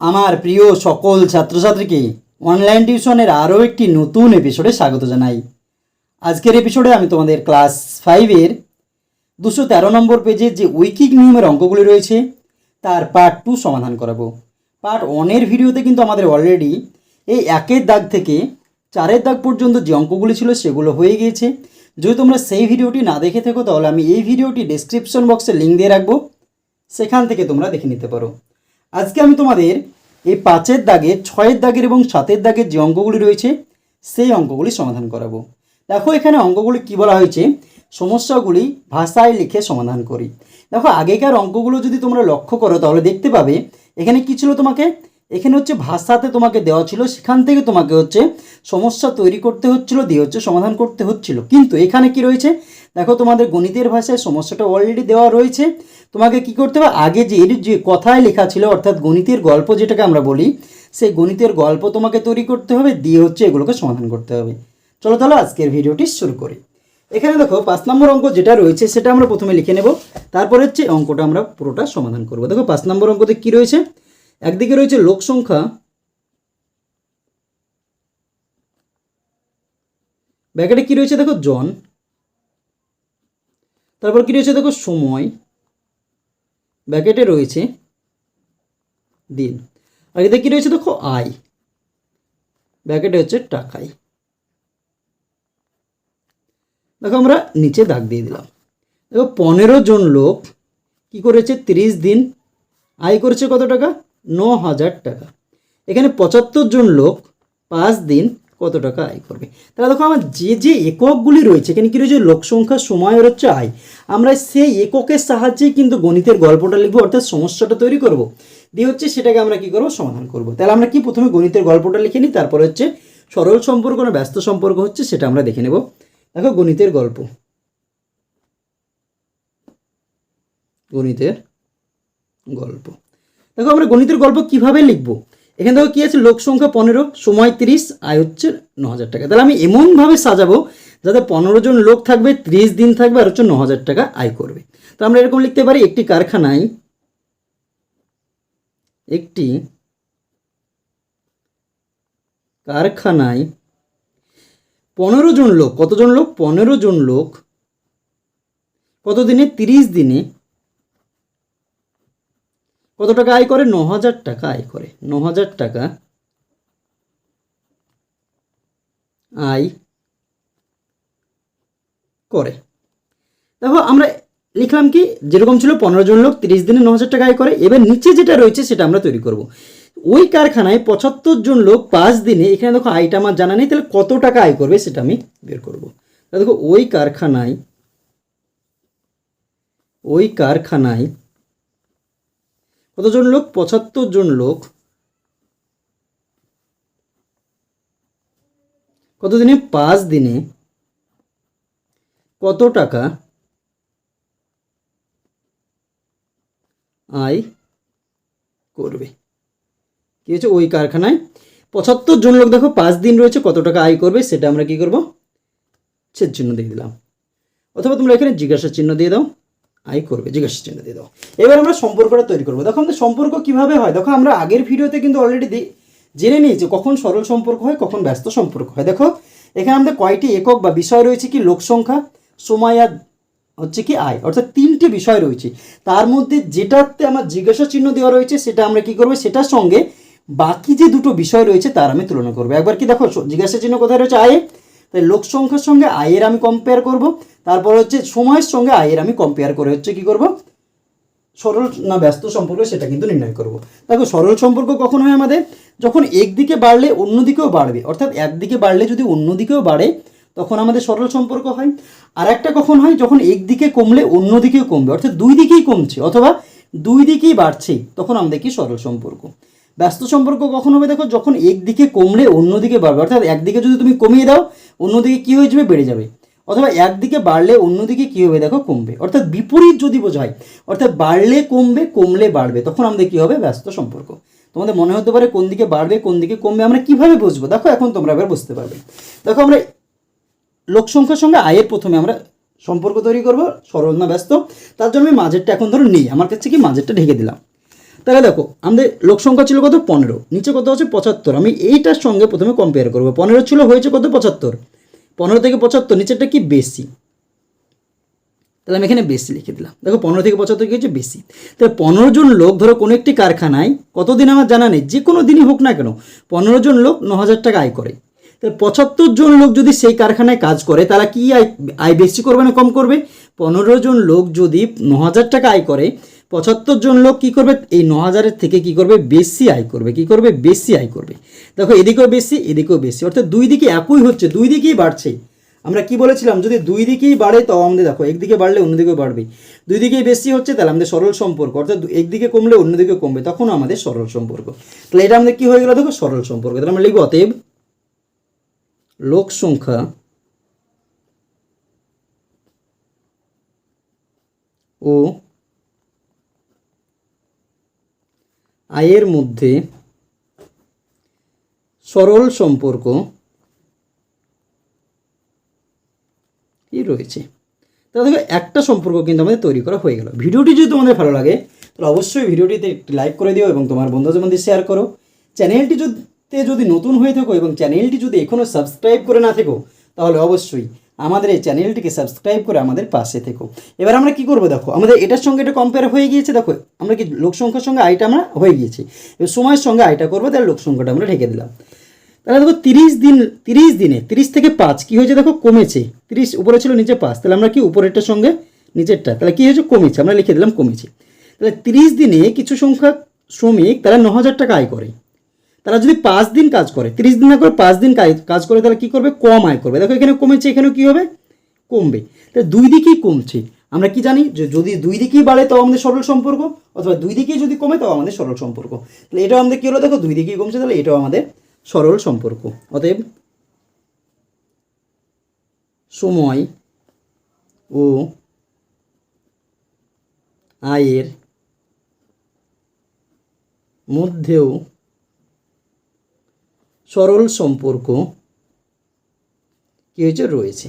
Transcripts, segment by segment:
আমার প্রিয় সকল ছাত্রছাত্রীকে অনলাইন টিউশনের আরও একটি নতুন এপিসোডে স্বাগত জানাই। আজকের এপিসোডে আমি তোমাদের ক্লাস ফাইভের দুশো তেরো নম্বর পেজের যে ঐকিক নিয়মের অঙ্কগুলি রয়েছে, তার পার্ট টু সমাধান করাবো। পার্ট ওয়ানের ভিডিওতে কিন্তু আমাদের অলরেডি এই একের দাগ থেকে চারের দাগ পর্যন্ত যে অঙ্কগুলি ছিল সেগুলো হয়ে গিয়েছে। যদি তোমরা সেই ভিডিওটি না দেখে থাকো, তাহলে আমি এই ভিডিওটি ডেসক্রিপশন বক্সে লিঙ্ক দিয়ে রাখব। সেখান থেকে তোমরা দেখে নিতে পারো। আজকে আমি তোমাদের এই পাঁচের দাগে, ছয়ের দাগের এবং সাতের দাগের যে অঙ্কগুলি রয়েছে, সেই অঙ্কগুলি সমাধান করাবো। দেখো, এখানে অঙ্কগুলি কি বলা হয়েছে? সমস্যাগুলি ভাষায় লিখে সমাধান করি। দেখো, আগেকার অঙ্কগুলো যদি তোমরা লক্ষ্য করো, তাহলে দেখতে পাবে, এখানে কি ছিল তোমাকে? এখানে হচ্ছে ভাষাতে তোমাকে দেওয়া ছিল, সেখান থেকে তোমাকে হচ্ছে সমস্যা তৈরি করতে হচ্ছিল, দিয়ে হচ্ছে সমাধান করতে হচ্ছিল। কিন্তু এখানে কি রয়েছে? দেখো তোমাদের গণিতের ভাষায় সমস্যাটা অলরেডি দেওয়া রয়েছে। তোমাকে কি করতে হবে? আগে যে এর যে কথায় লেখা ছিল, অর্থাৎ গণিতের গল্প যেটাকে আমরা বলি, সেই গণিতের গল্প তোমাকে তৈরি করতে হবে, দিয়ে হচ্ছে এগুলোকে সমাধান করতে হবে। চলো তাহলে আজকের ভিডিওটি শুরু করি। এখানে দেখো পাঁচ নম্বর অঙ্ক যেটা রয়েছে, সেটা আমরা প্রথমে লিখে নেব। তারপরে হচ্ছে অঙ্কটা আমরা পুরোটা সমাধান করব। দেখো পাঁচ নম্বর অঙ্কতে কি রয়েছে? একদিকে রয়েছে লোক সংখ্যা, ব্যাকেটে কি রয়েছে দেখো জন, তারপর কি রয়েছে দেখো সময়, ব্যাকেটে রয়েছে দিন, আর এতে কি রয়েছে দেখো আয়, ব্যাকেটে হচ্ছে টাকায় দেখো আমরা নিচে দাগ দিয়ে দিলাম। দেখো পনেরো জন লোক কি করেছে? তিরিশ দিন আয় করেছে কত টাকা? ন হাজার টাকা। এখানে পঁচাত্তর জন লোক পাঁচ দিন কত টাকা আয় করবে? তাহলে দেখো আমার যে যে এককগুলি রয়েছে, এখানে কী রয়েছে? লোক সংখ্যা সময় হচ্ছে আয়। আমরা সেই এককের সাহায্যেই কিন্তু গণিতের গল্পটা লিখব, অর্থাৎ সমস্যাটা তৈরি করব। দিয়ে হচ্ছে সেটাকে আমরা কি করব? সমাধান করব। তাহলে আমরা কি প্রথমে গণিতের গল্পটা লিখে নিই, তারপর হচ্ছে সরল সম্পর্ক না ব্যস্ত সম্পর্ক হচ্ছে সেটা আমরা দেখে নেব। দেখো গণিতের গল্প। গণিতের গল্প। দেখো আমরা গণিতের গল্প কীভাবে লিখব? এখানে দেখো কি আছে? লোক সংখ্যা পনেরো, সময় তিরিশ, আয় হচ্ছে ন হাজার টাকা। তাহলে আমি এমনভাবে সাজাবো যাতে পনেরো জন লোক থাকবে, ত্রিশ দিন থাকবে, আর হচ্ছে ন হাজার টাকা আয় করবে। তো আমরা এরকম লিখতে পারি, একটি কারখানায় একটি কারখানায় পনেরো জন লোক, কতজন লোক? পনেরো জন লোক কত দিনে তিরিশ দিনে কত টাকা আয় করে? ন হাজার টাকা আয় করে। ন হাজার টাকা আয় করে। দেখো, আমরা লিখলাম কি, যেরকম ছিল পনেরো জন লোক, তিরিশ দিনে ন হাজার টাকা আয় করে। এবার নিচে যেটা রয়েছে, সেটা আমরা তৈরি করব। ওই কারখানায় পঁচাত্তর জন লোক পাঁচ দিনে, এখানে দেখো আয়টা আমার জানা নেই, তাহলে কত টাকা আয় করবে সেটা আমি বের করব। দেখো, ওই কারখানায় ওই কারখানায় কতজন লোক? পঁচাত্তর জন লোক। কত দিনে পাঁচ দিনে। কত টাকা? আয় করবে। কি হচ্ছে ওই কারখানায় পঁচাত্তর জন লোক। দেখো, পাঁচ দিন রয়েছে, কত টাকা আয় করবে সেটা আমরা কি করব? ছেদ চিহ্ন দিয়ে দিলাম। অথবা তোমরা এখানে জিজ্ঞাসা চিহ্ন দিয়ে দাও। আয় করবে, জিজ্ঞাসা চিহ্ন দিয়ে দাও। এবার আমরা সম্পর্কটা তৈরি করব। দেখো আমাদের সম্পর্ক কীভাবে হয়? দেখো আমরা আগের ভিডিওতে কিন্তু অলরেডি জেনে নিয়েছি কখন সরল সম্পর্ক হয়, কখন ব্যস্ত সম্পর্ক হয়। দেখো, এখানে আমাদের কয়টি একক বা বিষয় রয়েছে কি? লোক সংখ্যা, সময় আর হচ্ছে কি আয়। অর্থাৎ তিনটি বিষয় রয়েছে। তার মধ্যে যেটাতে আমার জিজ্ঞাসা চিহ্ন দেওয়া রয়েছে, সেটা আমরা কি করব? সেটার সঙ্গে বাকি যে দুটো বিষয় রয়েছে, তার আমি তুলনা করব। একবার কি দেখো, জিজ্ঞাসা চিহ্ন কোথায় রয়েছে? আয়ে তাই লোক সংখ্যার সঙ্গে আয়ের আমি কম্পেয়ার করব। তারপর হচ্ছে সময়ের সঙ্গে আয়ের আমি কম্পেয়ার করে হচ্ছে কি করব? সরল না ব্যস্ত সম্পর্ক সেটা কিন্তু নির্ণয় করব। দেখো, সরল সম্পর্ক কখন হয় আমাদের? যখন একদিকে বাড়লে অন্যদিকেও বাড়বে। অর্থাৎ একদিকে বাড়লে যদি অন্যদিকেও বাড়ে, তখন আমাদের সরল সম্পর্ক হয়। আর একটা কখন হয়? যখন একদিকে কমলে অন্যদিকেও কমবে। অর্থাৎ দুই দিকেই কমছে, অথবা দুই দিকেই বাড়ছে, তখন আমাদের কি সরল সম্পর্ক? ব্যস্ত সম্পর্ক কখন হবে? দেখো, যখন একদিকে কমলে অন্যদিকে বাড়বে। অর্থাৎ একদিকে যদি তুমি কমিয়ে দাও অন্যদিকে কী হয়ে যাবে? বেড়ে যাবে। অথবা একদিকে বাড়লে অন্যদিকে কী হবে? দেখো, কমবে। অর্থাৎ বিপরীত যদি বোঝায় অর্থাৎ বাড়লে কমবে, কমলে বাড়বে, তখন আমাদের কী হবে? ব্যস্ত সম্পর্ক। তোমাদের মনে হতে পারে কোন দিকে বাড়বে, কোন দিকে কমবে, আমরা কীভাবে বুঝব? দেখো, এখন তোমরা এবার বুঝতে পারবে। দেখো, আমরা লোক সংখ্যার সঙ্গে আয়ের প্রথমে আমরা সম্পর্ক তৈরি করব। সরল না ব্যস্ত। তার জন্য আমি মাঝেরটা এখন ধরো নেই। আমার কাছে কি মাঝেরটা ঢেকে দিলাম। তাহলে দেখো, আমাদের লোক সংখ্যা ছিল কত? পনেরো। নিচে কত হচ্ছে পঁচাত্তর। আমি এইটার সঙ্গে প্রথমে কম্পেয়ার করব। পনেরো ছিল, হয়েছে কত? পঁচাত্তর। পনেরো থেকে পঁচাত্তর, নিচেরটা কি? বেশি। তাহলে আমি এখানে বেশি লিখে দিলাম। দেখো, পনেরো থেকে পঁচাত্তর কি হচ্ছে বেশি। তাহলে পনেরো জন লোক, ধরো কোনো একটি কারখানায়, কতদিন আমার জানা নেই, যে কোনো দিনই হোক না কেন, পনেরো জন লোক ন হাজার টাকা আয় করে। তাহলে পঁচাত্তর জন লোক যদি সেই কারখানায় কাজ করে, তারা কি আয় আয় বেশি করবে না কম করবে? পনেরো জন লোক যদি ন হাজার টাকা আয় করে পঁচাত্তর জন লোক কি করবে? এই ন হাজারের থেকে কি করবে? বেশি আয় করবে। কি করবে? বেশি আয় করবে। দেখো, এদিকেও বেশি এদিকেও বেশি। অর্থাৎ দুই দিকে একই হচ্ছে, দুই দিকেই বাড়ছে। আমরা কি বলেছিলাম? যদি দুই দিকেই বাড়ে তো আমাদের দেখো, একদিকে বাড়লে অন্যদিকেও বাড়বে। দুই দিকেই বেশি হচ্ছে, তাহলে আমাদের সরল সম্পর্ক। অর্থাৎ একদিকে কমলে অন্যদিকে কমবে তখন আমাদের সরল সম্পর্ক। তাহলে এটা আমাদের কি হয়ে গেল? দেখো, সরল সম্পর্ক। তাহলে আমরা লিখব, অতএব লোক সংখ্যা ও আয়ের মধ্যে সরল সম্পর্ক রয়েছে? তাহলে দেখো, একটা সম্পর্ক কিন্তু আমাদের তৈরি করা হয়ে গেল। ভিডিওটি যদি তোমাদের ভালো লাগে, তাহলে অবশ্যই ভিডিওটিতে একটি লাইক করে দিও এবং তোমার বন্ধুদের মধ্যে শেয়ার করো। চ্যানেলটি যদি যদি নতুন হয়ে থাকো এবং চ্যানেলটি যদি এখনও সাবস্ক্রাইব করে না থেকো, তাহলে অবশ্যই আমাদের এই চ্যানেলটিকে সাবস্ক্রাইব করে আমাদের পাশে থেকো। এবার আমরা কি করব দেখো? আমাদের এটার সঙ্গে এটা কম্পেয়ার হয়ে গিয়েছে, দেখো? আমরা কি লোক সংখ্যার সঙ্গে আইটা আমরা হয়ে গিয়েছি। এবার সময়ের সঙ্গে আইটা করব, তাহলে লোক সংখ্যাটা আমরা ঢেকে দিলাম। তাহলে দেখো তিরিশ দিন, তিরিশ দিনে, তিরিশ থেকে পাঁচ, কী হয়েছে দেখো? কমেছে। তিরিশ উপরে ছিল, নিচে পাঁচ। তাহলে আমরা কি উপরেরটার সঙ্গে? নিচেরটা। তাহলে কী হয়েছে? কমেছে। আমরা লিখে দিলাম কমেছে। তাহলে তিরিশ দিনে কিছু সংখ্যা শ্রমিক, তারা ন হাজার টাকা আয় করে। তারা যদি পাঁচ দিন কাজ করে, তিরিশ দিন না করে পাঁচ দিন কাজ- করে তাহলে কী করবে? কম আয় করবে। দেখো এখানে কমেছে, এখানেও কী হবে? কমবে। তাহলে দুই দিকেই কমছে। আমরা কি জানি? যে যদি দুই দিকেই বাড়ে তাও আমাদের সরল সম্পর্ক, অথবা দুই দিকেই যদি কমে তাও আমাদের সরল সম্পর্ক। তাহলে এটাও আমাদের কী হলো? দেখো দুই দিকেই কমছে, তাহলে এটাও আমাদের সরল সম্পর্ক। অতএব সময় ও আয়ের মধ্যেও সরল সম্পর্ক কী হয়েছে? রয়েছে।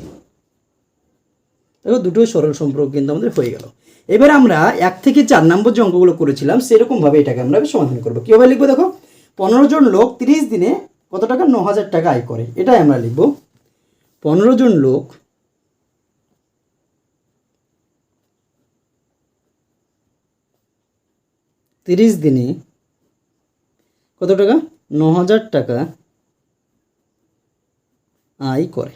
দেখো দুটোই সরল সম্পর্ক কিন্তু আমাদের হয়ে গেল। এবার আমরা এক থেকে চার নম্বর যে অঙ্কগুলো করেছিলাম, সেরকমভাবে এটাকে আমরা সমাধান করব। কীভাবে লিখব দেখো? পনেরো জন লোক তিরিশ দিনে কত টাকা? ন হাজার টাকা আয় করে। এটাই আমরা লিখব। পনেরো জন লোক তিরিশ দিনে কত টাকা? ন হাজার টাকা আয় করে।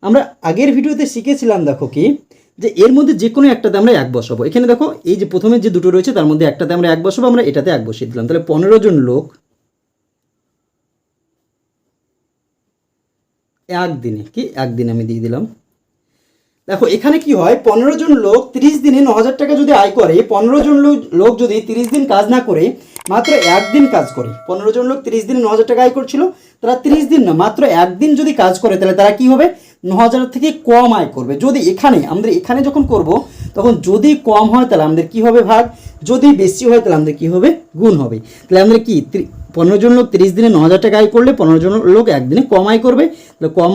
আমরা আগের ভিডিওতে শিখেছিলাম, দেখো কি, যে এর মধ্যে যে কোনো একটাতে আমরা এক বসাবো। এখানে দেখো, এই যে প্রথমে যে দুটো রয়েছে, তার মধ্যে একটাতে আমরা এক বসাবো, আমরা এটাতে এক বসিয়ে দিলাম। তাহলে পনেরো জন লোক একদিনে, কি? একদিনে আমি দিয়ে দিলাম। দেখো, এখানে কি হয়, পনেরো জন লোক তিরিশ দিনে ন হাজার টাকা যদি আয় করে, পনেরো জন লোক- যদি তিরিশ দিন কাজ না করে মাত্র একদিন কাজ করে। পনেরো জন লোক তিরিশ দিনে ন হাজার টাকা আয় করছিল। তারা তিরিশ দিন না, মাত্র একদিন যদি কাজ করে, তাহলে তারা কি হবে? ন হাজার থেকে কম আয় করবে। যদি এখানে, আমাদের এখানে যখন করব, তখন যদি কম হয়, তাহলে আমাদের কি হবে ভাগ? যদি বেশি হয়, তাহলে আমাদের কি হবে? গুণ হবে। তাহলে আমাদের কি? পনেরো জন লোক তিরিশ দিনে ন হাজার টাকা আয় করলে পনেরো জন লোক একদিনে কম আয় করবে। তাহলে কম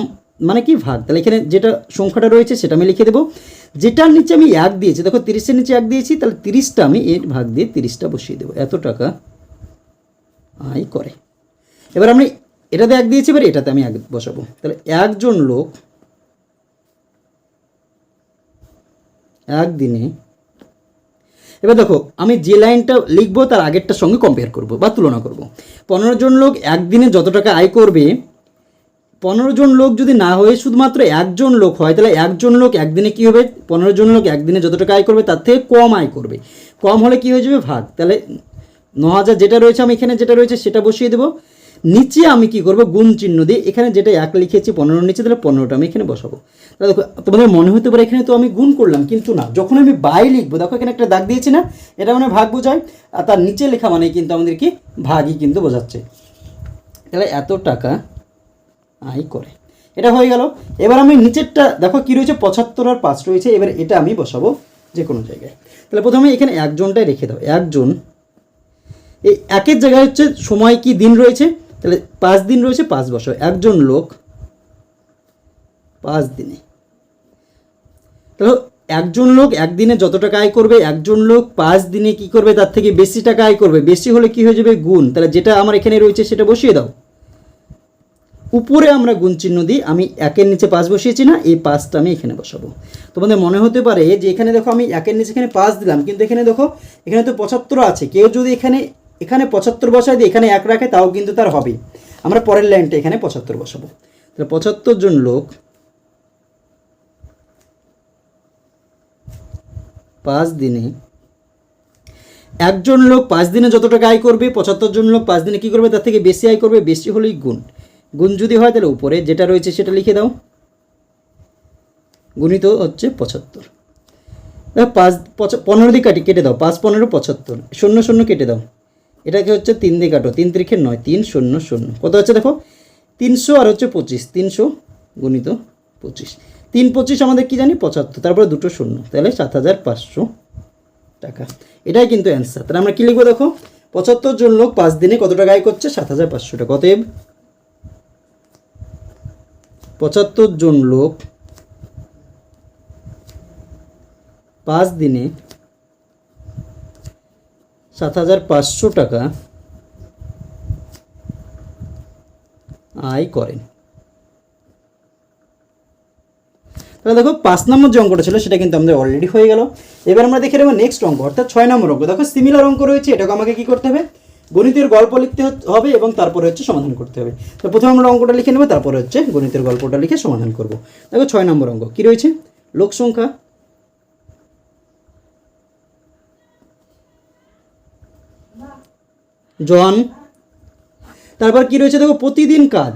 মানে কি ভাগ? তাহলে এখানে যেটা সংখ্যাটা রয়েছে সেটা আমি লিখে দেবো। যেটার নিচে আমি এক দিয়েছি, দেখো তিরিশের নিচে এক দিয়েছি, তাহলে তিরিশটা আমি এর ভাগ দিয়ে তিরিশটা বসিয়ে দেবো। এত টাকা আয় করে। এবার আমি এটাতে এক দিয়েছি, এবার এটাতে আমি এক বসাবো। তাহলে একজন লোক একদিনে, এবার দেখো আমি যে লাইনটা লিখব তার আগেরটার সঙ্গে কম্পেয়ার করব বা তুলনা করব। পনেরো জন লোক একদিনে যত টাকা আয় করবে পনেরো জন লোক যদি না হয়ে শুধুমাত্র একজন লোক হয়, তাহলে একজন লোক একদিনে কি হবে? পনেরো জন লোক একদিনে যত টাকা আয় করবে, তার থেকে কম আয় করবে। কম হলে কি হয়ে যাবে? ভাগ। তাহলে ন হাজার যেটা রয়েছে, আমি এখানে যেটা রয়েছে, সেটা বসিয়ে দেবো। নিচে আমি কি করব? গুণ চিহ্ন দিয়ে এখানে যেটা এক লিখেছি, পনেরো নিচে, তাহলে পনেরোটা আমি এখানে বসাবো। তাহলে দেখো, তোমাদের মনে হতে পারে এখানে তো আমি গুণ করলাম, কিন্তু না। যখন আমি বাই লিখব, দেখো এখানে একটা দাগ দিয়েছি না? এটা মানে ভাগ বোঝায়। আর তার নিচে লেখা মানে কিন্তু আমাদের কি? ভাগই কিন্তু বোঝাচ্ছে। তাহলে এত টাকা আয় করে। এটা হয়ে গেল। এবার আমি নিচেরটা, দেখো কি রয়েছে? পঁচাত্তর আর পাঁচ রয়েছে। এবার এটা আমি বসাবো যে কোনো জায়গায়। তাহলে প্রথমে এখানে একজনটাই রেখে দাও। একজন। এই একের জায়গায় হচ্ছে সময় কি দিন রয়েছে? তাহলে পাঁচ দিন রয়েছে, পাঁচ বছর একজন লোক পাঁচ দিনে। তাহলে একজন লোক একদিনে যত টাকা আয় করবে, একজন লোক পাঁচ দিনে কি করবে? তার থেকে বেশি টাকা আয় করবে। বেশি হলে কি হয়ে যাবে? গুণ। তাহলে যেটা আমার এখানে রয়েছে সেটা বসিয়ে দাও। উপরে আমরা গুণ চিহ্ন দিই, আমি একের নিচে পাঁচ বসিয়েছি না, এই পাঁচটা আমি এখানে বসাবো। তোমাদের মনে হতে পারে যে এখানে দেখো আমি একের নিচে এখানে পাঁচ দিলাম, কিন্তু এখানে দেখো, এখানে তো পঁচাত্তর আছে। কেউ যদি এখানে এখানে পঁচাত্তর বসায় দিয়ে এখানে এক রাখে, তাও কিন্তু তার হবে। আমরা পরের লাইনটা এখানে পঁচাত্তর বসাবো। তাহলে পঁচাত্তর জন লোক, পাঁচ দিনে, একজন লোক পাঁচ দিনে যত টাকা আয় করবে, পঁচাত্তর জন লোক পাঁচ দিনে কী করবে? তার থেকে বেশি আয় করবে, বেশি হলেই গুণ। গুণ যদি হয় তাহলে উপরে যেটা রয়েছে সেটা লিখে দাও। গুণিত হচ্ছে পঁচাত্তর। পাঁচ পনেরো দিয়ে কাটি, কেটে দাও। পাঁচ, পনেরো, পঁচাত্তর। শূন্য শূন্য কেটে দাও। এটাকে হচ্ছে তিন দিয়ে কাটো। তিন তিরিখে নয়, তিন, শূন্য শূন্য। কত হচ্ছে দেখো? তিনশো আর হচ্ছে পঁচিশ। তিনশো গুণিত পঁচিশ। তিন, পঁচিশ আমাদের কি জানি? পঁচাত্তর। তারপরে দুটো শূন্য। তাহলে সাত হাজার পাঁচশো টাকা। এটাই কিন্তু অ্যান্সার তাহলে আমরা কী লিখব দেখো? পঁচাত্তর জন লোক পাঁচ দিনে কত টাকা আয় করছে? সাত হাজার পাঁচশো টাকা। অতএব পঁচাত্তর জন লোক পাঁচ দিনে সাত হাজার পাঁচশো টাকা আয় করেন। তাহলে দেখো পাঁচ নম্বর যে অঙ্কটা ছিল সেটা কিন্তু আমাদের অলরেডি হয়ে গেল। এবার আমরা দেখে নেব নেক্সট অঙ্ক, অর্থাৎ ছয় নম্বর অঙ্ক। দেখো সিমিলার অঙ্ক রয়েছে, এটাকে আমাকে কি করতে হবে? গণিতের গল্প লিখতে হবে এবং তারপরে হচ্ছে সমাধান করতে হবে। তো প্রথমে আমরা অঙ্কটা লিখে নেব, তারপরে হচ্ছে গণিতের গল্পটা লিখে সমাধান করব। দেখো ছয় নম্বর অঙ্ক, কি রয়েছে? লোক সংখ্যা। জন। তারপর কি রয়েছে? দেখো প্রতিদিন কাজ।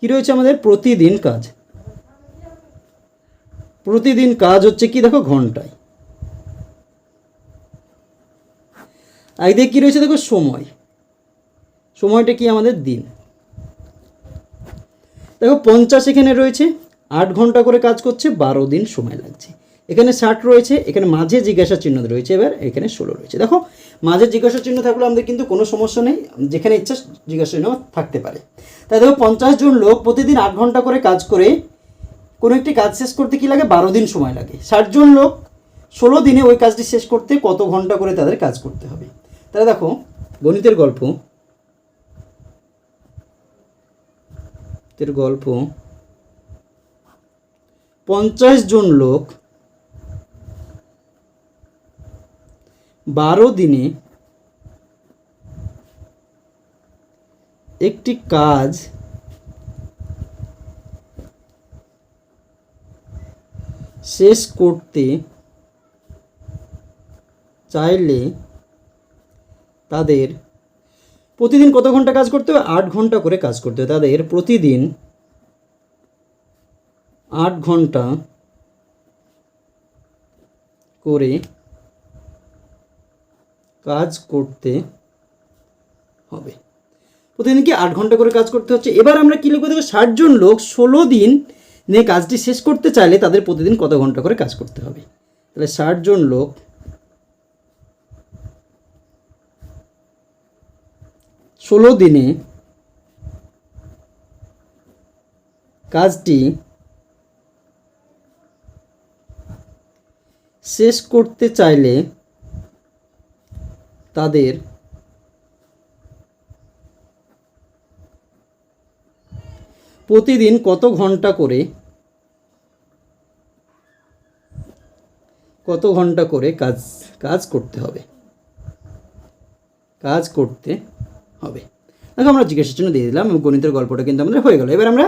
কি রয়েছে আমাদের? প্রতিদিন কাজ। প্রতিদিন কাজ হচ্ছে কি? দেখো ঘন্টায়। একদিকে কি রয়েছে? দেখো সময়। সময়টা কি আমাদের দিন? দেখো, পঞ্চাশ এখানে রয়েছে, আট ঘণ্টা করে কাজ করছে, বারো দিন সময় লাগছে। এখানে ষাট রয়েছে, এখানে মাঝে জিজ্ঞাসা চিহ্ন রয়েছে, এবার এখানে ষোলো রয়েছে। দেখো, মাঝে জিজ্ঞাসা চিহ্ন থাকলে আমাদের কিন্তু কোনো সমস্যা নেই, যেখানে ইচ্ছা জিজ্ঞাসা চিহ্ন থাকতে পারে। তাই দেখো, পঞ্চাশ জন লোক প্রতিদিন আট ঘণ্টা করে কাজ করে, কোনো একটি কাজ শেষ করতে কি লাগে? বারো দিন সময় লাগে। ষাট জন লোক ষোলো দিনে ওই কাজটি শেষ করতে কত ঘণ্টা করে তাদের কাজ করতে হবে? তাহলে দেখো, গণিতের গল্প গণিতের গল্প। পঞ্চাশ জন লোক বারো দিনে একটি কাজ শেষ করতে চাইলে তাদের প্রতিদিন কত ঘণ্টা কাজ করতে হবে? আট ঘণ্টা করে কাজ করতে হবে। তাদের প্রতিদিন আট ঘণ্টা করে কাজ করতে হবে। প্রতিদিন কি আট ঘণ্টা করে কাজ করতে হচ্ছে? এবার আমরা কী লিখব? দেখো, ষাট জন লোক ষোলো দিন নিয়ে কাজটি শেষ করতে চাইলে তাদের প্রতিদিন কত ঘণ্টা করে কাজ করতে হবে? তাহলে ষাট জন লোক ষোলো দিনে কাজটি শেষ করতে চাইলে তাদের প্রতিদিন কত ঘণ্টা করে কত ঘণ্টা করে কাজ কাজ করতে হবে? কাজ করতে হবে। দেখো আমরা জিজ্ঞাসার জন্য দিয়ে দিলাম গণিতের গল্পটা কিন্তু আমাদের হয়ে গেল। এবার আমরা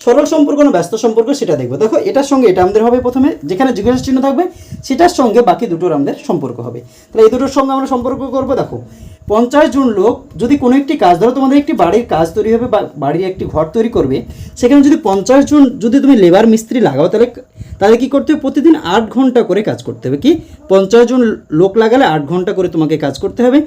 সরল সম্পর্ক না ব্যস্ত সম্পর্ক সেটা দেখব। দেখো, এটার সঙ্গে এটা আমাদের হবে প্রথমে, যেখানে জিজ্ঞাসা চিহ্ন থাকবে, সেটার সঙ্গে বাকি দুটোর আমাদের সম্পর্ক হবে। তাহলে এই দুটোর সঙ্গে আমরা সম্পর্ক করব, দেখো, পঞ্চাশ জন লোক যদি কোনো একটি কাজ, ধরো তোমাদের একটি বাড়ির কাজ তৈরি হবে, বা বাড়ির একটি ঘর তৈরি করবে, সেখানে যদি পঞ্চাশ জন যদি তুমি লেবার মিস্ত্রি লাগাও, তাহলে তাহলে কী করতে হবে? প্রতিদিন আট ঘণ্টা করে কাজ করতে হবে। কি? পঞ্চাশ জন লোক লাগালে আট ঘণ্টা করে তোমাকে কাজ করতে হবে।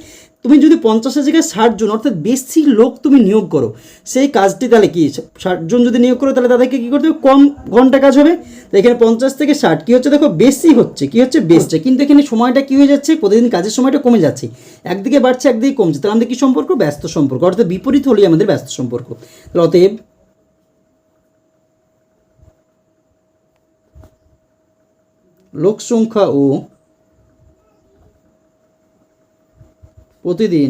তুমি যদি পঞ্চাশের জায়গায় ষাট জন, অর্থাৎ বেশি লোক তুমি নিয়োগ করো, সেই কাজটি তাহলে কি? ষাট জন যদি নিয়োগ করো, তাহলে তাদেরকে কী করতে হবে? কম ঘণ্টা কাজ হবে। তো এখানে পঞ্চাশ থেকে ষাট, কী হচ্ছে? দেখো, বেশি হচ্ছে, কী হচ্ছে? বেশটা কিন্তু এখানে সময়টা কী হয়ে যাচ্ছে? প্রতিদিন কাজের সময়টা কমে যাচ্ছে। একদিকে বাড়ছে, একদিকে কমছে। তাহলে আমাদের কী সম্পর্ক? ব্যস্ত সম্পর্ক। অর্থাৎ বিপরীত হলেই আমাদের ব্যস্ত সম্পর্ক। তাহলে অতএব লোক সংখ্যা ও প্রতিদিন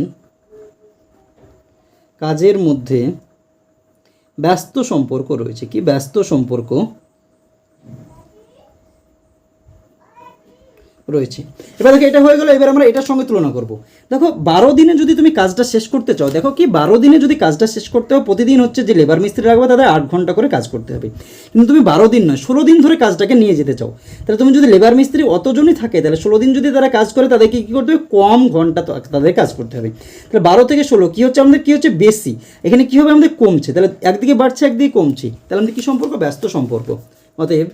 কাজের মধ্যে ব্যস্ত সম্পর্ক রয়েছে। কি ব্যস্ত সম্পর্ক? রয়েছে। এবার দেখো, এটা হয়ে গেল, এবার আমরা এটার সঙ্গে তুলনা করব। দেখো, বারো দিনে যদি তুমি কাজটা শেষ করতে চাও, দেখো কি, বারো দিনে যদি কাজটা শেষ করতে হয় প্রতিদিন হচ্ছে যে লেবার মিস্ত্রি রাখবে, তাদের আট ঘণ্টা করে কাজ করতে হবে। কিন্তু তুমি বারো দিন নয়, ষোলো দিন ধরে কাজটাকে নিয়ে যেতে চাও। তাহলে তুমি যদি লেবার মিস্ত্রি অতজনই থাকে, তাহলে ষোলো দিন যদি তারা কাজ করে, তাদেরকে কী করতে হবে? কম ঘণ্টা তাদের কাজ করতে হবে। তাহলে বারো থেকে ষোলো, কী হচ্ছে আমাদের, কী হচ্ছে? বেশি। এখানে কী হবে? আমাদের কমছে। তাহলে একদিকে বাড়ছে, একদিকে কমছে। তাহলে আমাদের কী সম্পর্ক? ব্যস্ত সম্পর্ক। অতএব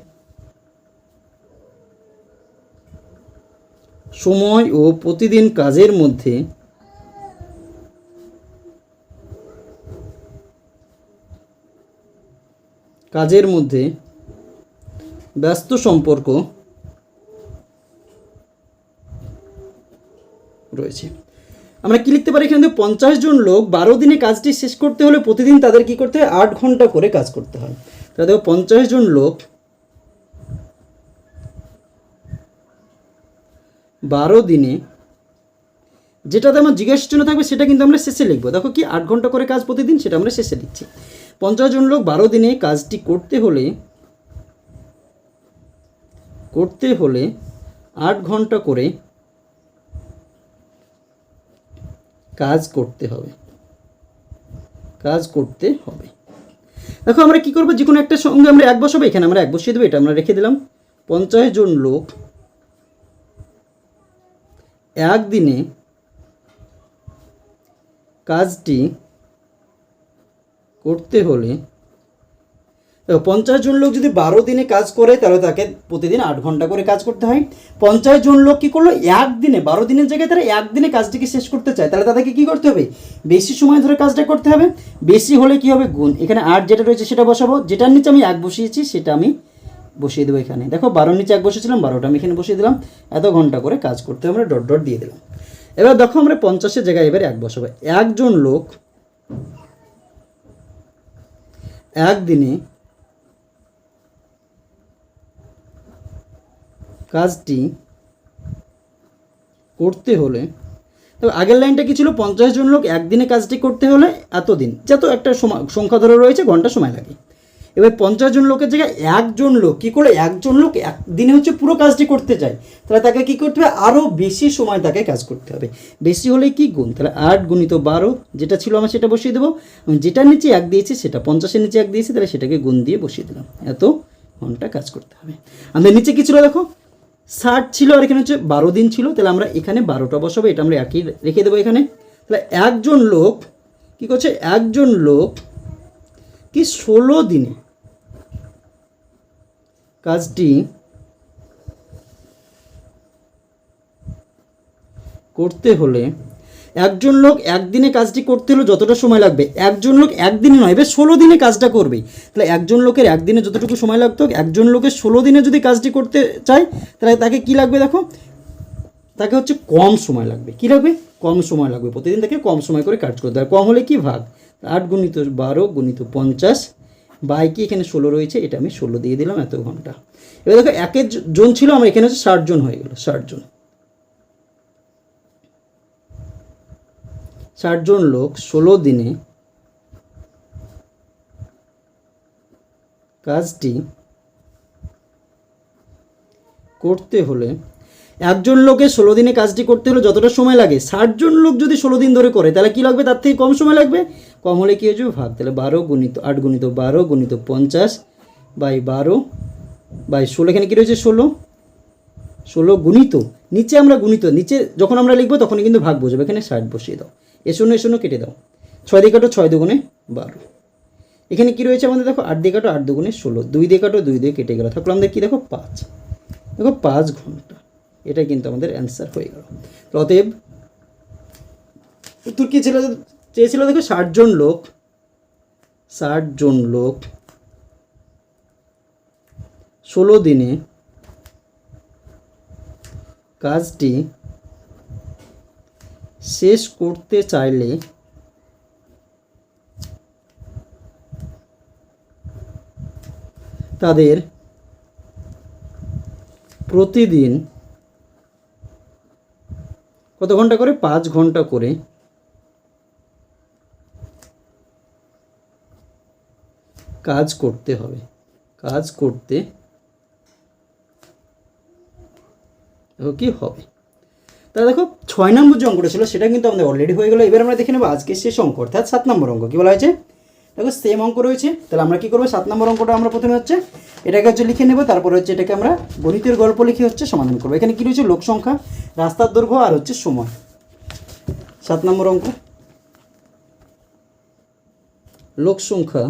সময় ও প্রতিদিন কাজের মধ্যে কাজের মধ্যে ব্যস্ত সম্পর্ক রয়েছে। আমরা কি লিখতে পারি? এখানে পঞ্চাশ জন লোক বারো দিনে কাজটি শেষ করতে হলে প্রতিদিন তাদের কি করতে হয়? আট ঘণ্টা করে কাজ করতে হয়। তাহলে দেখো, পঞ্চাশ জন লোক বারো দিনে যেটাতে আমার জিজ্ঞাসা চিহ্ন থাকবে সেটা কিন্তু আমরা শেষে লিখব। দেখো কি, আট ঘণ্টা করে কাজ প্রতিদিন সেটা আমরা শেষে লিখছি। পঞ্চাশ জন লোক বারো দিনে কাজটি করতে হলে করতে হলে আট ঘণ্টা করে কাজ করতে হবে। কাজ করতে হবে। দেখো আমরা কি করব? যে কোনো একটা সঙ্গে আমরা এক বসাবো, এখানে আমরা এক বসিয়ে দেবো, এটা আমরা রেখে দিলাম। পঞ্চাশ জন লোক একদিনে কাজটি করতে হলে পঞ্চাশ জন লোক যদি বারো দিনে কাজ করে, তাহলে তাকে প্রতিদিন আট ঘণ্টা করে কাজ করতে হয়। পঞ্চাশ জন লোক কী করল? একদিনে, বারো দিনের জায়গায় তারা একদিনে কাজটিকে শেষ করতে চায়। তাহলে তাদেরকে কী করতে হবে? বেশি সময় ধরে কাজটা করতে হবে। বেশি হলে কী হবে? গুণ। এখানে আট যেটা রয়েছে, সেটা বসাবো। যেটার নিচে আমি এক বসিয়েছি, সেটা আমি বসিয়ে দেবো এখানে। দেখো, বারোর নিচে এক বসেছিলাম, বারোটা আমি এখানে বসিয়ে দিলাম। এত ঘণ্টা করে কাজ করতে আমরা ডট ডট দিয়ে দিলাম। এবার দেখো, আমরা পঞ্চাশের জায়গায় এবার এক বসাবো। একজন লোক একদিনে কাজটি করতে হলে, তবে আগের লাইনটা কি ছিল? পঞ্চাশ জন লোক একদিনে কাজটি করতে হলে এতদিন। যত একটা সংখ্যা ধরে রয়েছে, ঘণ্টা সময় লাগে। এবার পঞ্চাশ জন লোকের জায়গায় একজন লোক, কী করে একজন লোক একদিনে হচ্ছে পুরো কাজটি করতে চায়? তাহলে তাকে কী করতে হবে? আরও বেশি সময় তাকে কাজ করতে হবে। বেশি হলে কি গুণ? তাহলে আট গুণিত বারো, যেটা ছিল আমার সেটা বসিয়ে দেবো। যেটার নিচে এক দিয়েছি, সেটা পঞ্চাশের নিচে এক দিয়েছি, তাহলে সেটাকে গুণ দিয়ে বসিয়ে দিলাম। এত ঘণ্টা কাজ করতে হবে। আমাদের নিচে কী ছিল দেখো? ষাট ছিল আর এখানে হচ্ছে বারো দিন ছিল। তাহলে আমরা এখানে বারোটা বসাবো, এটা আমরা একই রেখে দেবো এখানে। তাহলে একজন লোক, কি করছে? একজন লোক কি ষোলো দিনে কাজটি করতে হলে একজন লোক একদিনে কাজটি করতে হলে যতটা সময় লাগবে? একজন লোক একদিনে নয় এবার ষোলো দিনে কাজটা করবে। তাহলে একজন লোকের একদিনে যতটুকু সময় লাগতো একজন লোকের ষোলো দিনে যদি কাজটি করতে চায়, তাহলে তাকে কি লাগবে দেখো? তাকে হচ্ছে কম সময় লাগবে। কি লাগবে? কম সময় লাগবে। প্রতিদিন তাকে কম সময় করে কাজ করতে হয় কম হলে কি ভাগ? আট গুণিত বারো গুণিত পঞ্চাশ বাই কি এখানে ষোলো রয়েছে? এটা আমি ষোলো দিয়ে দিলাম এত ঘণ্টা। এবার দেখো, একের জন ছিল, আমার এখানে হচ্ছে ষাট জন হয়ে গেল, ষাট জন। ষাট জন লোক ষোলো দিনে কাজটি করতে হলে একজন লোকে ষোলো দিনে কাজটি করতে হলে যতটা সময় লাগে? ষাটজন লোক যদি ষোলো দিন ধরে করে, তাহলে কি লাগবে? তার থেকে কম সময় লাগবে? কম হলে কী হয়ে যাবে? ভাগ। তাহলে বারো গুণিত আট গুণিত বারো গুণিত পঞ্চাশ বাই বারো বাই ষোলো। এখানে কী রয়েছে ষোলো? ষোলো গুণিত। নিচে আমরা গুণিত, নিচে যখন আমরা লিখব তখনই কিন্তু ভাগ বসবে। এখানে ষাট বসিয়ে দাও। এ শূন্য এ শূন্য কেটে দাও। ছয় দিয়ে কাটো ছয় দুগুণে বারো। এখানে কী রয়েছে আমাদের? দেখো, আট দিয়ে কাটো আট দুগুণে ষোলো। দুই দিয়ে কাটো দুই দিয়ে কেটে গেলো। থাকল আমাদের কি? দেখো, পাঁচ। দেখো, পাঁচ ঘণ্টা। এটাই কিন্তু আমাদের অ্যান্সার হয়ে গেল। তো অতএব উত্তর কী ছিল? চেয়েছিল দেখো ষাট জন লোক। ষাট জন লোক। ষোলো দিনে কাজটি শেষ করতে চাইলে তাদের প্রতিদিন কত ঘণ্টা করে? পাঁচ ঘণ্টা করে। কাজ করতে হবে। কাজ করতে কি হবে? তাহলে দেখো, ছয় নম্বর যে অঙ্কটা ছিল, সেটা কিন্তু আমাদের অলরেডি হয়ে গেলো। এবার আমরা দেখে নেব আজকে শেষ অঙ্ক, অর্থাৎ সাত নম্বর অঙ্ক। কী বলা হয়েছে? দেখো সেম অঙ্ক রয়েছে। তাহলে আমরা কী করব? সাত নম্বর অঙ্কটা আমরা প্রথমে হচ্ছে এটাকে হচ্ছে লিখে নেব, তারপরে হচ্ছে এটাকে আমরা গণিতের গল্প লিখে হচ্ছে সমাধান করব। এখানে কী রয়েছে? লোক সংখ্যা, রাস্তার দৈর্ঘ্য আর হচ্ছে সময়। সাত নম্বর অঙ্ক। লোক সংখ্যা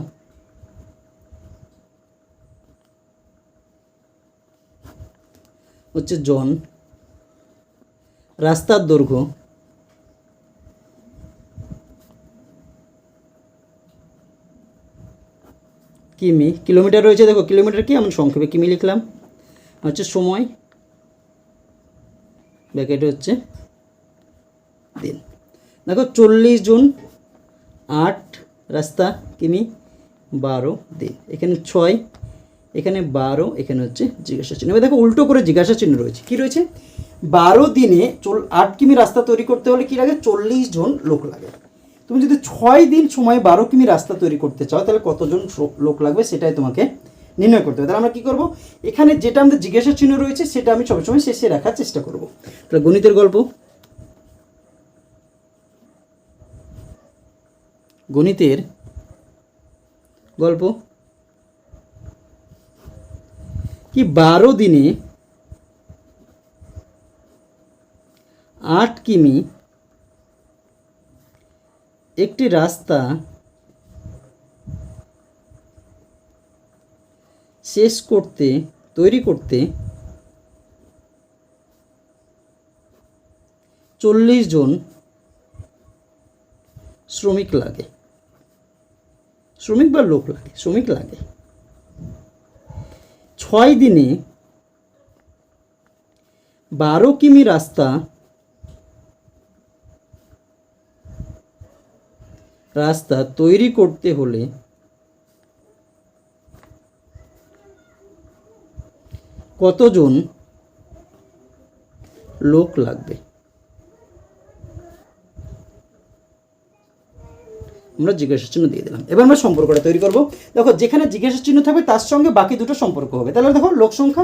হচ্ছে জন। রাস্তার দৈর্ঘ্য কিমি? কিলোমিটার রয়েছে, দেখো, কিলোমিটার কি? আমি সংক্ষেপে কিমি লিখলাম। হচ্ছে সময়। ব্যাকেট হচ্ছে দিন। দেখো, চল্লিশ জুন আট, রাস্তা, কিমি, বারো দিন। এখানে ছয়, এখানে বারো, এখানে হচ্ছে জিজ্ঞাসা চিহ্ন। এবার দেখো, উল্টো করে জিজ্ঞাসা চিহ্ন রয়েছে। কি রয়েছে? বারো দিনে চল আট কিমি রাস্তা তৈরি করতে হলে কি লাগে? চল্লিশ জন লোক লাগে। তুমি যদি ছয় দিন সময় বারো কিমি রাস্তা তৈরি করতে চাও, তাহলে কতজন লোক লাগবে সেটাই তোমাকে নির্ণয় করতে হবে। তাহলে আমরা কী করব? এখানে যেটা আমাদের জিজ্ঞাসা চিহ্ন রয়েছে, সেটা আমি সবসময় শেষে রাখার চেষ্টা করব। তাহলে গণিতের গল্প। গণিতের গল্প। কি বারো দিনে আট কিমি একটি রাস্তা শেষ করতে, তৈরি করতে চল্লিশ জন শ্রমিক লাগে। শ্রমিক বা লোক লাগে, শ্রমিক লাগে। ছয় দিনে বারো কিমি রাস্তা রাস্তা তৈরি করতে হলে কতজন লোক লাগবে? আমরা জিজ্ঞাসা চিহ্ন দিয়ে দিলাম। এবার আমরা সম্পর্কটা তৈরি করব। দেখো, যেখানে জিজ্ঞাসা চিহ্ন থাকবে, তার সঙ্গে বাকি দুটো সম্পর্ক হবে। তাহলে দেখো, লোক সংখ্যা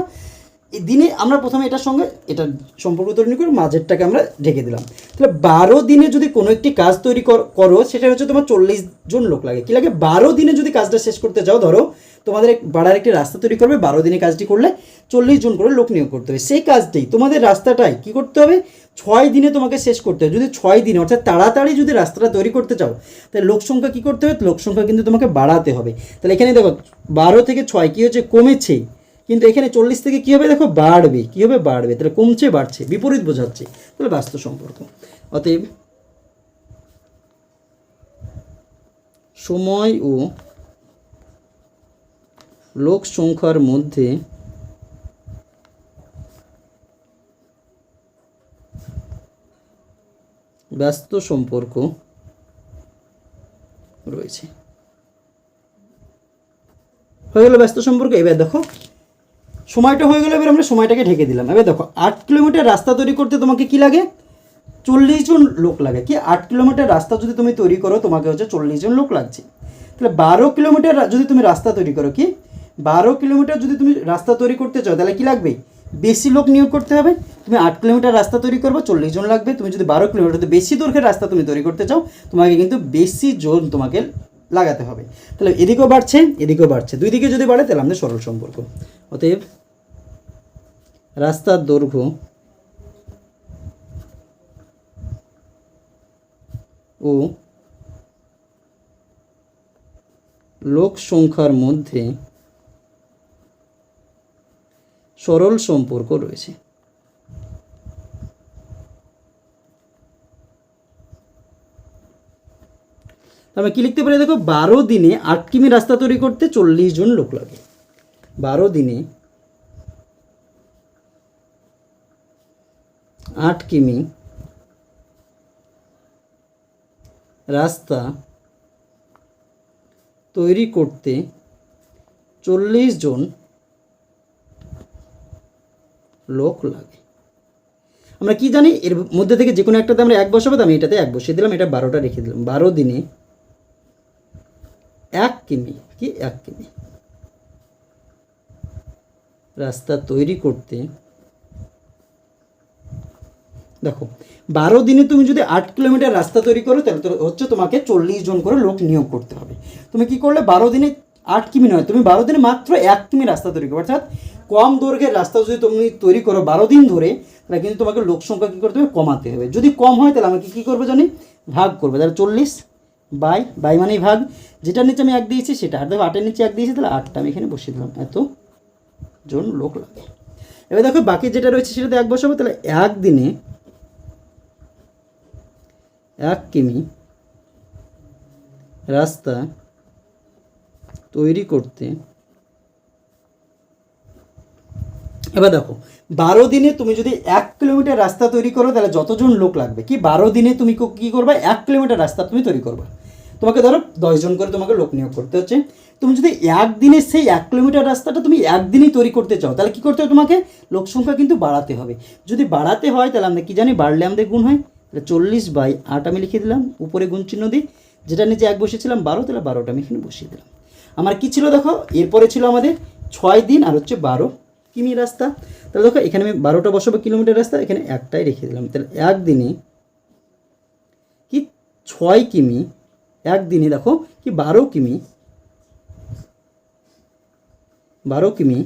দিনে আমরা প্রথমে এটার সঙ্গে এটা সম্পর্ক তৈরি করে মাঝেরটাকে আমরা ঢেকে দিলাম। তাহলে বারো দিনে যদি কোনো একটি কাজ তৈরি কর- সেটা হচ্ছে তোমার চল্লিশ জন লোক লাগে। কি লাগে? বারো দিনে যদি কাজটা শেষ করতে যাও, ধরো, তোমাদের পাড়ার একটি রাস্তা তৈরি করবে, বারো দিনে কাজটি করলে চল্লিশ জন করে লোক নিয়োগ করতে হবে। সেই কাজটি তোমাদের রাস্তাটাই কি করতে হবে? ছয় দিনে তোমাকে শেষ করতে হবে। যদি ছয় দিনে, অর্থাৎ তাড়াতাড়ি যদি রাস্তাটা তৈরি করতে চাও, তাহলে লোক সংখ্যা কী করতে হবে? লোক সংখ্যা কিন্তু তোমাকে বাড়াতে হবে। তাহলে এখানে দেখো, বারো থেকে ছয় কী হচ্ছে? কমেছে। কিন্তু এখানে চল্লিশ থেকে কী হবে? দেখো বাড়বে। কী হবে? বাড়বে। তাহলে কমছে, বাড়ছে। বিপরীত বোঝাচ্ছে। তাহলে বাস্তব সম্পর্ক। অতএব সময় ও লোক সংখ্যার মধ্যে ব্যস্ত সম্পর্ক রয়েছে। হয়ে গেল ব্যস্ত সম্পর্ক। এবার দেখো সময়টা হয়ে গেলে, এবার আমরা সময়টাকে ঢেকে দিলাম। এবার দেখো, আট কিলোমিটার রাস্তা তৈরি করতে তোমাকে কি লাগে? চল্লিশ জন লোক লাগে। কি আট কিলোমিটার রাস্তা যদি তুমি তৈরি করো, তোমাকে হচ্ছে চল্লিশ জন লোক লাগছে। তাহলে বারো কিলোমিটার যদি তুমি রাস্তা তৈরি করো, কি? বারো কিলোমিটার যদি তুমি রাস্তা তৈরি করতে চাও, তাহলে কি লাগবে? বেশি লোক নিয়োগ করতে হবে। তুমি আট কিলোমিটার রাস্তা তৈরি করবে, চল্লিশ জন লাগবে। তুমি যদি বারো কিলোমিটার বেশি দৈর্ঘ্যের রাস্তা তুমি তৈরি করতে চাও, তোমাকে কিন্তু বেশি জন তোমাকে লাগাতে হবে। তাহলে এদিকেও বাড়ছে এদিকেও বাড়ছে। দুই দিকে যদি বাড়ে, তাহলে আমাদের সরল সম্পর্ক। অতএব রাস্তার দৈর্ঘ্য ও লোক সংখ্যার মধ্যে সরল সম্পর্ক রয়েছে। আমরা কি লিখতে পারি? দেখো, বারো দিনে আট কিমি রাস্তা তৈরি করতে চল্লিশ জন লোক লাগে। বারো দিনে আট কিমি, রাস্তা তৈরি করতে চল্লিশ জন লোক লাগে। আমরা কি জানি, এর মধ্যে থেকে যে কোনো একটাতে আমরা এক বসাবো আমি এটাতে এক বসিয়ে দিলাম, এটা বারোটা রেখে দিলাম। বারো দিনে এক কিমি, কি এক কিমি? রাস্তা তৈরি করতে দেখো, বারো দিনে তুমি যদি আট কিলোমিটার রাস্তা তৈরি করো, তাহলে তো হচ্ছে তোমাকে চল্লিশ জন করে লোক নিয়োগ করতে হবে। তুমি কি করলে? বারো দিনে আট কিমি নয়, তুমি বারো দিনে মাত্র এক কিমি রাস্তা তৈরি করো। অর্থাৎ কম দৈর্ঘ্যের রাস্তা যদি তুমি তৈরি করো বারো দিন ধরে, তাহলে কিন্তু তোমাকে লোক সংখ্যা কী করতে হবে? কমাতে হবে। যদি কম হয়, তাহলে আমাকে কী করব জানি? ভাগ করবে। তাহলে চল্লিশ বাই বাই মানেই ভাগ। যেটার নিচে আমি এক দিয়েছি, সেটা আর। দেখো, আটের নিচে এক দিয়েছি, তাহলে আটটা আমি এখানে বসিয়ে দিলাম। এত জন লোক লাগে। এবার দেখো, বাকি যেটা রয়েছে, সেটাতে এক বসাবো। তাহলে এক দিনে এক কিমি রাস্তা তৈরি করতে। এবার দেখো, বারো দিনে তুমি যদি এক কিলোমিটার রাস্তা তৈরি করো, তাহলে যতজন লোক লাগবে? কি বারো দিনে তুমি কো- করবে? এক কিলোমিটার রাস্তা তুমি তৈরি করবে। তোমাকে ধরো দশজন করে তোমাকে লোক নিয়োগ করতে হচ্ছে। তুমি যদি একদিনে সেই এক কিলোমিটার রাস্তাটা তুমি একদিনেই তৈরি করতে চাও, তাহলে কি করতে হবে তোমাকে? লোক সংখ্যা কিন্তু বাড়াতে হবে। যদি বাড়াতে হয়, তাহলে আমরা কি জানি? বাড়লে আমাদের গুণ হয়। তাহলে চল্লিশ বাই আট আমি লিখে দিলাম, উপরে গুণ চিহ্ন দিই। যেটা নিচে এক বসেছিলাম বারো, তাহলে বারোটা আমি এখানে বসিয়ে দিলাম। আমার কি ছিল দেখো? এরপরে ছিল আমাদের ছয় দিন আর হচ্ছে বারো। কিমি রাস্তা? তাহলে দেখো, এখানে আমি বারোটা বসাবো কিলোমিটার রাস্তা, এখানে একটাই রেখে দিলাম। তাহলে একদিনে কি ছয় কিমি? একদিনে দেখো কি বারো কিমি? বারো কিমি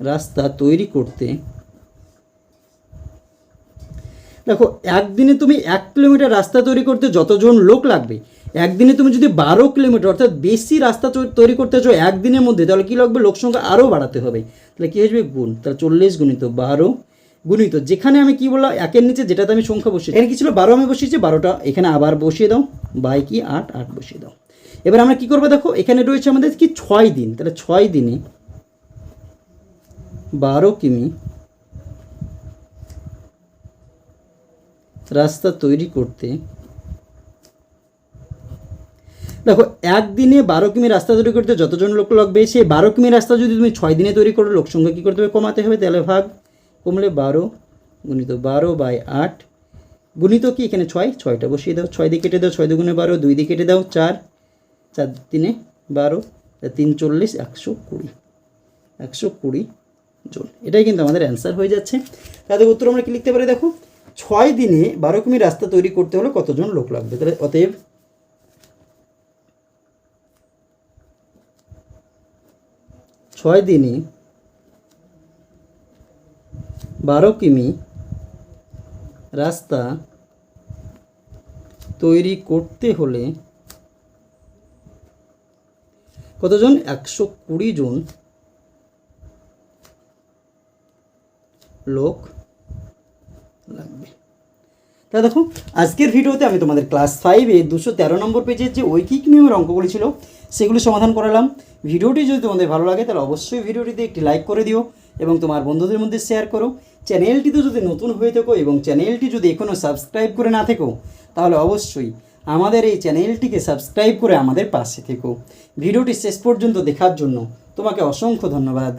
রাস্তা তৈরি করতে দেখো, একদিনে তুমি এক কিলোমিটার রাস্তা তৈরি করতে যতজন লোক লাগবে, একদিনে তুমি যদি বারো কিলোমিটার, অর্থাৎ বেশি রাস্তা তৈরি করতে চাও একদিনের মধ্যে, তাহলে কী লাগবে? লোক সংখ্যা আরও বাড়াতে হবে। তাহলে কী আসবে গুণ। তাহলে চল্লিশ গুণিত বারো গুণিত, যেখানে আমি কি বললাম? একের নিচে যেটাতে আমি সংখ্যা বসিয়ে এখানে কি ছিল? বারো আমি বসিয়েছি, বারোটা এখানে আবার বসিয়ে দাও। বাই কি? আট আট বসিয়ে দাও। এবার আমরা কি করব দেখো? এখানে রয়েছে আমাদের কি? ছয় দিন। তাহলে ছয় দিনে বারো কিমি রাস্তা তৈরি করতে। দেখো, একদিনে বারো কিমি রাস্তা তৈরি করতে যতজন লোক লাগবে, সেই বারো কিমি রাস্তা যদি তুমি ছয় দিনে তৈরি করো লোক সংখ্যা কী করতে হবে? কমাতে হবে, তাহলে ভাগ কমলে বারো গুণিত বারো বাই আট। গুণিত কি? এখানে ছয়, ছয়টা বসিয়ে দাও। ছয় দিয়ে কেটে দাও, ছয় দুগুণে বারো, দুই দিয়ে কেটে দাও, চার। চার তিনে বারো তিন চল্লিশ, একশো কুড়ি। একশো কুড়ি জন। এটাই কিন্তু আমাদের অ্যান্সার হয়ে যাচ্ছে। তাদের উত্তর আমরা কি লিখতে পারি? দেখো ছয় দিনে বারো কিমি রাস্তা তৈরি করতে হলে কতজন লোক লাগবে? তাহলে অতএব ছয় দিনে বারো কিমি রাস্তা তৈরি করতে হলে কতজন? একশো কুড়ি জন লোক তা দেখো, আজকের ভিডিওতে আমি তোমাদের ক্লাস ফাইভে দুশো তেরো নম্বর পেজের যে ঐকিক নিয়মের অঙ্কগুলি ছিল, সেগুলো সমাধান করালাম। ভিডিওটি যদি তোমাদের ভালো লাগে, তাহলে অবশ্যই ভিডিওটিতে একটি লাইক করে দিও এবং তোমার বন্ধুদের মধ্যে শেয়ার করো। চ্যানেলটিতে যদি নতুন হয়ে থাকো এবং চ্যানেলটি যদি এখনও সাবস্ক্রাইব করে না থেকো, তাহলে অবশ্যই আমাদের এই চ্যানেলটিকে সাবস্ক্রাইব করে আমাদের পাশে থেকো। ভিডিওটি শেষ পর্যন্ত দেখার জন্য তোমাকে অসংখ্য ধন্যবাদ।